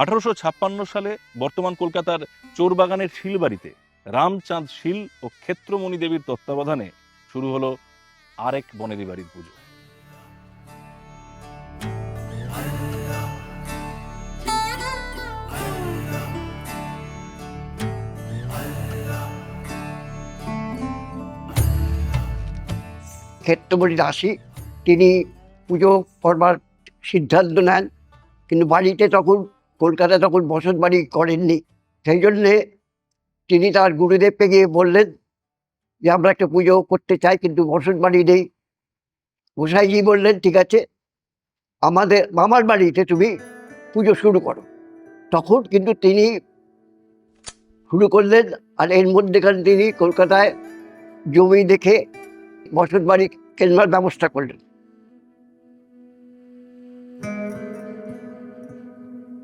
আঠারোশো ছাপ্পান্ন সালে বর্তমান কলকাতার চোরবাগানের শিলবাড়িতে রামচাঁদ শীল ও ক্ষেত্রমণি দেবীর তত্ত্বাবধানে শুরু হলো আরেক বনেদি বাড়ির পুজো। ক্ষেত্রমণি দাসী, তিনি পুজো করবার সিদ্ধান্ত নেন, কিন্তু বাড়িতে তখন কলকাতা তখন বসত বাড়ি করেননি। সেই জন্যে তিনি তার গুরুদেবকে গিয়ে বললেন যে, আমরা একটা পুজো করতে চাই, কিন্তু বসত বাড়ি নেই। গোসাইজি বললেন, ঠিক আছে, আমাদের, মামার বাড়িতে তুমি পুজো শুরু করো। তখন কিন্তু তিনি শুরু করলেন, আর এর মধ্যেখানে তিনি কলকাতায় জমি দেখে বসত বাড়ি কেনবার ব্যবস্থা করলেন।